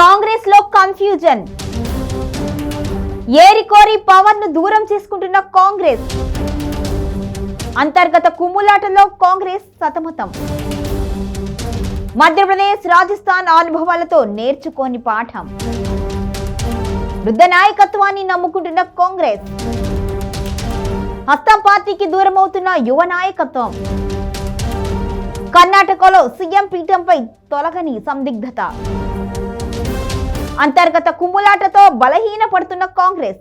కాంగ్రెస్లో కన్ఫ్యూజన్. ఏరికోరి పవర్ను దూరం చేసుకుంటున్న కాంగ్రెస్. అంతర్గత కుమ్ములాటలో కాంగ్రెస్ సతమతం. మధ్యప్రదేశ్ రాజస్థాన్ అనుభవాలతో నేర్చుకోని పాఠం. వృద్ధ నాయకత్వాన్ని నమ్ముకుంటున్న కాంగ్రెస్. హస్తం పార్టీకి దూరమవుతున్న యువ నాయకత్వం. కర్ణాటకలో సీఎం పీఠంపై తొలగని సందిగ్ధత. అంతర్గత కుమ్ములాటతో బలహీనపడుతున్న కాంగ్రెస్.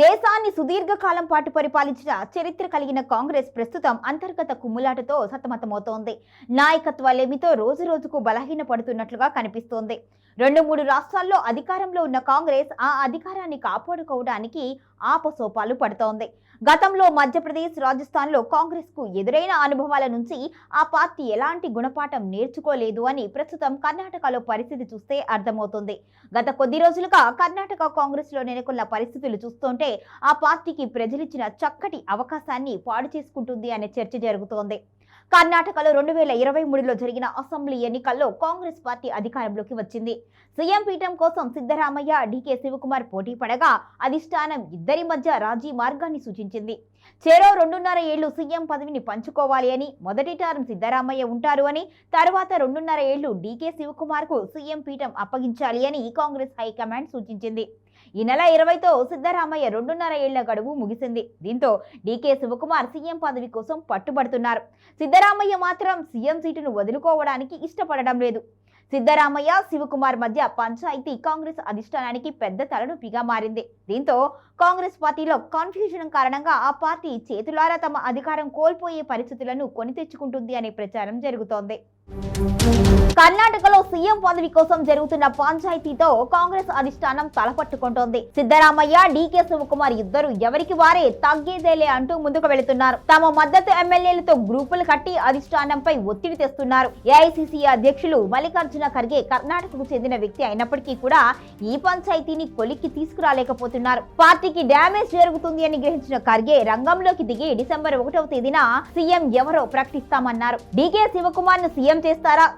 దేశాన్ని సుదీర్ఘకాలం పాటు పరిపాలించిన చరిత్ర కలిగిన కాంగ్రెస్ ప్రస్తుతం అంతర్గత కుమ్ములాటతో సతమతమవుతోంది. నాయకత్వాలేమితో రోజు రోజుకు బలహీన పడుతున్నట్లుగా కనిపిస్తోంది. రెండు మూడు రాష్ట్రాల్లో అధికారంలో ఉన్న కాంగ్రెస్ ఆ అధికారాన్ని కాపాడుకోవడానికి ఆపసోపాలు పడుతోంది. గతంలో మధ్యప్రదేశ్ రాజస్థాన్లో కాంగ్రెస్కు ఎదురైన అనుభవాల నుంచి ఆ పార్టీ ఎలాంటి గుణపాఠం నేర్చుకోలేదు అని ప్రస్తుతం కర్ణాటకలో పరిస్థితి చూస్తే అర్థమవుతుంది. గత కొద్ది రోజులుగా కర్ణాటక కాంగ్రెస్లో నెలకొన్న పరిస్థితులు చూస్తుంటే ఆ పార్టీకి ప్రజలిచ్చిన చక్కటి అవకాశాన్ని పాడు చేసుకుంటుంది అనే చర్చ జరుగుతోంది. కర్ణాటకలో రెండు వేల ఇరవై మూడులో జరిగిన అసెంబ్లీ ఎన్నికల్లో కాంగ్రెస్ పార్టీ అధికారంలోకి వచ్చింది. సీఎం పీఠం కోసం సిద్ధరామయ్య డీకే శివకుమార్ పోటీ పడగా అధిష్టానం ఇద్దరి మధ్య రాజీ మార్గాన్ని సూచించింది. చెరో రెండున్నర ఏళ్ళు సీఎం పదవిని పంచుకోవాలి అని మొదటి టర్మ్ సిద్ధరామయ్య ఉంటారు అని తర్వాత రెండున్నర ఏళ్ళు డీకే శివకుమార్కు సీఎం పీఠం అప్పగించాలి అని కాంగ్రెస్ హైకమాండ్ సూచించింది. ఈ నెల ఇరవైతో సిద్ధరామయ్య రెండున్నర ఏళ్ళ గడువు ముగిసింది. దీంతో డీకే శివకుమార్ సీఎం పదవి కోసం పట్టుబడుతున్నారు. సిద్ధరామయ్య మాత్రం సీఎం సీటును వదులుకోవడానికి ఇష్టపడడం లేదు. సిద్ధరామయ్య శివకుమార్ మధ్య పంచాయతీ కాంగ్రెస్ అధిష్టానానికి పెద్ద తలనొప్పిగా మారింది. దీంతో కాంగ్రెస్ పార్టీలో కన్ఫ్యూజన్ కారణంగా ఆ పార్టీ చేతులారా తమ అధికారం కోల్పోయే పరిస్థితులను కొని తెచ్చుకుంటుంది అనే ప్రచారం జరుగుతోంది. కర్ణాటకలో సీఎం పదవి కోసం జరుగుతున్న పంచాయతీతో కాంగ్రెస్ అధిష్టానం తలపట్టుకుంటోంది. సిద్దరామయ్య డీకే శివకుమార్ ఇద్దరు ఎవరికి వారే తగ్గేదేలే అంటూ ముందుకు వెళుతున్నారు. తమ మద్దతు ఎమ్మెల్యేలతో గ్రూపులు కట్టి అధిష్టానంపై ఒత్తిడి తెస్తున్నారు. ఏఐసిసి అధ్యక్షులు మల్లికార్జున ఖర్గే కర్ణాటకకు చెందిన వ్యక్తి అయినప్పటికీ కూడా ఈ పంచాయతీని కొలిక్కి తీసుకురాలేకపోతున్నారు. పార్టీకి డ్యామేజ్ జరుగుతుంది అని గ్రహించిన ఖర్గే రంగంలోకి దిగి డిసెంబర్ ఒకటవ తేదీన సీఎం ఎవరో ప్రకటిస్తామన్నారు. డీకే శివకుమార్ను సీఎం చేస్తారా?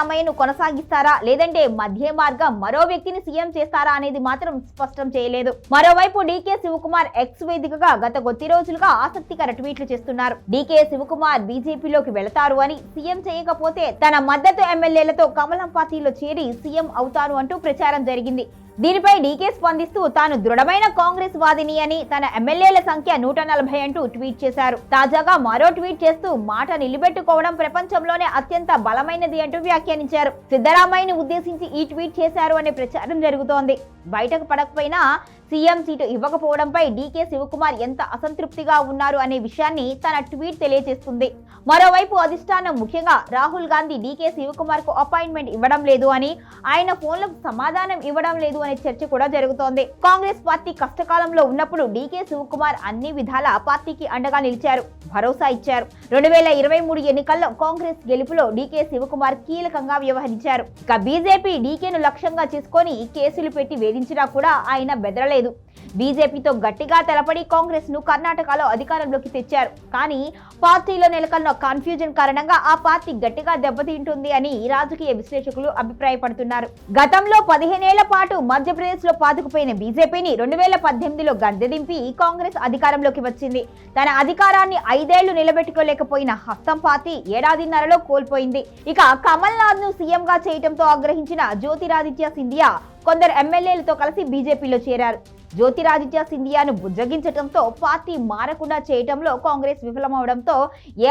సిద్ధరామయ్యను కొనసాగిస్తారా? లేదంటే మధ్య మార్గం మరో వ్యక్తిని సీఎం చేస్తారా అనేది మాత్రం స్పష్టం చేయలేదు. మరోవైపు డీకే శివకుమార్ ఎక్స్ వేదికగా గత కొద్ది రోజులుగా ఆసక్తికర ట్వీట్లు చేస్తున్నారు. డీకే శివకుమార్ బీజేపీలోకి వెళతారు అని సీఎం చేయకపోతే తన మద్దతు ఎమ్మెల్యేలతో కమలం పార్టీలో చేరి సీఎం అవుతారు అంటూ ప్రచారం జరిగింది. దీనిపై డీకే స్పందిస్తూ తాను దృఢమైన కాంగ్రెస్ వాదిని అని తన ఎమ్మెల్యేల సంఖ్య నూట నలభై అంటూ ట్వీట్ చేశారు. తాజాగా మరో ట్వీట్ చేస్తూ మాట నిలబెట్టుకోవడం ప్రపంచంలోనే అత్యంత బలమైనది అంటూ వ్యాఖ్యానించారు. సిద్ధరామయ్యను ఉద్దేశించి ఈ ట్వీట్ చేశారు అనే ప్రచారం జరుగుతోంది. బయటకు పడకపోయినా సీఎం సీటు ఇవ్వకపోవడంపై డీకే శివకుమార్ ఎంత అసంతృప్తిగా ఉన్నారు అనే విషయాన్ని తన ట్వీట్ తెలియజేస్తుంది. మరోవైపు అధిష్టానం ముఖ్యంగా రాహుల్ గాంధీ డీకే శివకుమార్కు అపాయింట్మెంట్ ఇవ్వడం లేదు అని ఆయన ఫోన్లకు సమాధానం ఇవ్వడం లేదు అనే చర్చ కూడా జరుగుతోంది. కాంగ్రెస్ పార్టీ కష్టకాలంలో ఉన్నప్పుడు డీకే శివకుమార్ అన్ని విధాల పార్టీకి అండగా నిలిచారు భరోసా ఇచ్చారు. రెండు వేల ఇరవై మూడు ఎన్నికల్లో కాంగ్రెస్ గెలుపులో డీకే శివకుమార్ కీలకంగా వ్యవహరించారు. ఇక బీజేపీ డీకేను లక్ష్యంగా చేసుకొని కేసులు పెట్టి వేధించినా కూడా ఆయన బెదరలేదు. లేదు బీజేపీతో గట్టిగా తెలపడి కాంగ్రెస్ను కర్ణాటకలో అధికారంలోకి తెచ్చారు. కానీ పార్టీలో నెలకొన్న కన్ఫ్యూజన్ కారణంగా ఆ పార్టీ గట్టిగా దెబ్బతింటుంది అని రాజకీయ విశ్లేషకులు అభిప్రాయపడుతున్నారు. గతంలో పదిహేనేళ్ళ పాటు మధ్యప్రదేశ్లో పాతుకుపోయిన బీజేపీని రెండు వేల పద్దెనిమిదిలో గద్దెదింపి కాంగ్రెస్ అధికారంలోకి వచ్చింది. తన అధికారాన్ని ఐదేళ్ళు నిలబెట్టుకోలేకపోయిన హస్తం పార్టీ ఏడాదిన్నరలో కోల్పోయింది. ఇక కమల్ నాథ్ను సీఎంగా చేయటంతో చేయడంతో ఆగ్రహించిన జ్యోతిరాదిత్య సింధియా కొందరు ఎమ్మెల్యేలతో కలిసి బీజేపీలో చేరారు. జ్యోతిరాదిత్య సింధియాను బుజ్జగించడంతో పార్టీ మారకుండా చేయడంలో కాంగ్రెస్ విఫలమవడంతో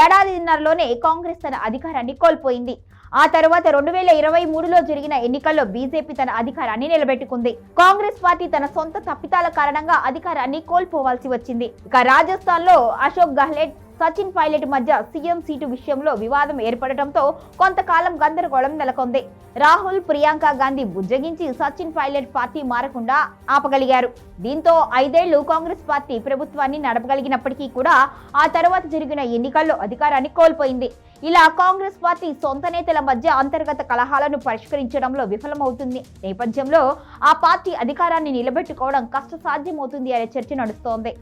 ఏడాదిన్నరలోనే కాంగ్రెస్ తన అధికారాన్ని కోల్పోయింది. ఆ తర్వాత రెండు వేల ఇరవై మూడులో జరిగిన ఎన్నికల్లో బీజేపీ తన అధికారాన్ని నిలబెట్టుకుంది. కాంగ్రెస్ పార్టీ తన సొంత తప్పితాల కారణంగా అధికారాన్ని కోల్పోవాల్సి వచ్చింది. ఇక రాజస్థాన్లో అశోక్ గహ్లెట్ సచిన్ పైలట్ మధ్య సీఎం సీటు విషయంలో వివాదం ఏర్పడటంతో కొంతకాలం గందరగోళం నెలకొంది. రాహుల్ ప్రియాంక గాంధీ బుజ్జగించి సచిన్ పైలట్ పార్టీ మారకుండా ఆపగలిగారు. దీంతో ఐదేళ్ళు కాంగ్రెస్ పార్టీ ప్రభుత్వాన్ని నడపగలిగినప్పటికీ కూడా ఆ తర్వాత జరిగిన ఎన్నికల్లో అధికారాన్ని కోల్పోయింది. ఇలా కాంగ్రెస్ పార్టీ సొంత నేతల మధ్య అంతర్గత కలహాలను పరిష్కరించడంలో విఫలమవుతుంది. నేపథ్యంలో ఆ పార్టీ అధికారాన్ని నిలబెట్టుకోవడం కష్టసాధ్యమవుతుంది అనే చర్చ నడుస్తోంది.